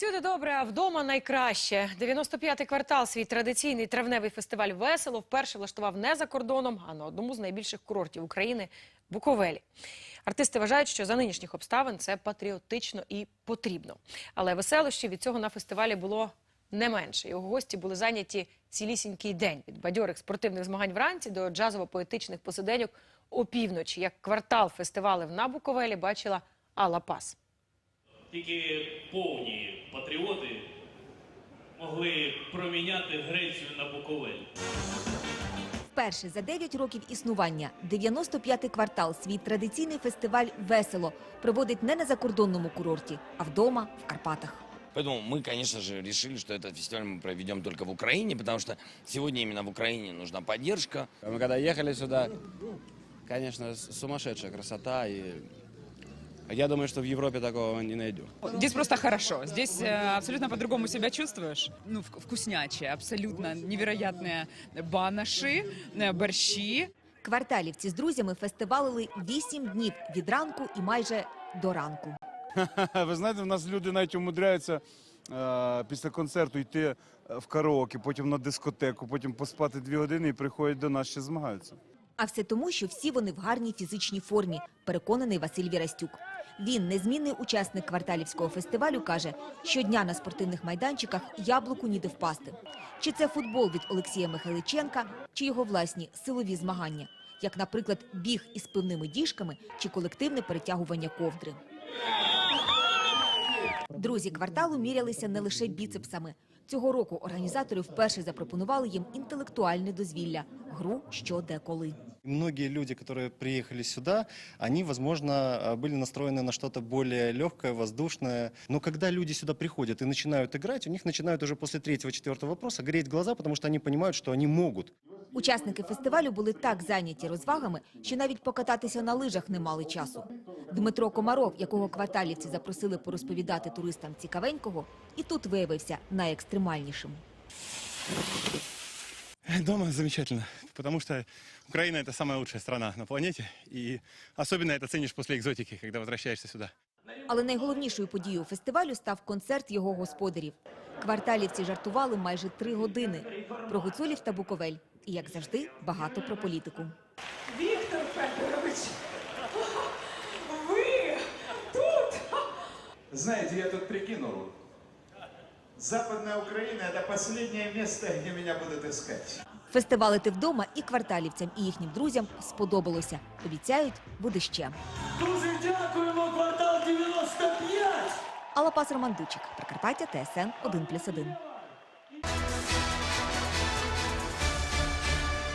Всюди добре, а вдома найкраще. 95-й квартал свій традиційний травневий фестиваль «Весело» вперше влаштував не за кордоном, а на одному з найбільших курортів України – Буковелі. Артисти вважають, що за нинішніх обставин це патріотично і потрібно. Але веселощі від цього на фестивалі було не менше. Його гості були зайняті цілісінький день від бадьорих спортивних змагань вранці до джазово-поетичних посиденьок опівночі. Як квартал фестивалів на Буковелі бачила Алла Пас. Тільки повні патріоти могли проміняти Грецію на Буковель. Вперше за 9 років існування 95-й квартал свій традиційний фестиваль «Весело» проводить не на закордонному курорті, а вдома в Карпатах. Поэтому мы, конечно же, решили, что этот фестиваль мы проведем только в Украине, потому что сегодня именно в Украине нужна поддержка. Мы когда ехали сюда, конечно, с- сумасшедшая красота. И я думаю, что в Европе такого не найду. Здесь просто хорошо. Здесь э, абсолютно по-другому себя чувствуешь. Ну, вк- вкуснячие, абсолютно невероятные банаши, э, борщи. Кварталівці з друзями фестивалили 8 днів від ранку і майже до ранку. Ви знаєте, в нас люди навіть умудряються е, після концерту йти е, в караоке, потім на дискотеку, потім поспати дві години і приходять до нас ще змагаються. А все тому, що всі вони в гарній фізичній формі, переконаний Василь Вірастюк. Він, незмінний учасник кварталівського фестивалю, каже, щодня на спортивних майданчиках яблуку ніде впасти. Чи це футбол від Олексія Михайличенка, чи його власні силові змагання, як, наприклад, біг із пивними діжками чи колективне перетягування ковдри. Друзі кварталу мірялися не лише біцепсами. Цього року організатори вперше запропонували їм інтелектуальне дозвілля гру що де коли. Многие люди, которые приехали сюда, они, возможно, э, были настроены на что-то более легкое, воздушное. Но когда люди сюда приходят и начинают играть, у них начинают уже после третьего-четвертого вопроса гореть глаза, потому что они понимают, что они могут. Учасники фестивалю були так зайняті розвагами, що навіть покататися на лижах не мали часу. Дмитро Комаров, якого кварталівці запросили порозповідати туристам цікавенького, і тут виявився найекстремальнішим. Дома замечательно, потому что Украина это самая лучшая страна на планете, и особенно это ценишь после экзотики, когда возвращаешься сюда. Але найголовнішою подією фестивалю став концерт його господарів. Кварталівці жартували майже три години про гуцулів та Буковель. І, як завжди, багато про політику. Виктор Федорович, вы тут? Знаете, я тут прикинул. Западная Украина – это последнее место, где меня будут искать. Фестивалити вдома і кварталівцям, і їхнім друзям сподобалося. Обіцяють, буде ще. Дуже дякуємо, квартал 95! Алапас Романдучик, Прикарпаття, ТСН 1+,1.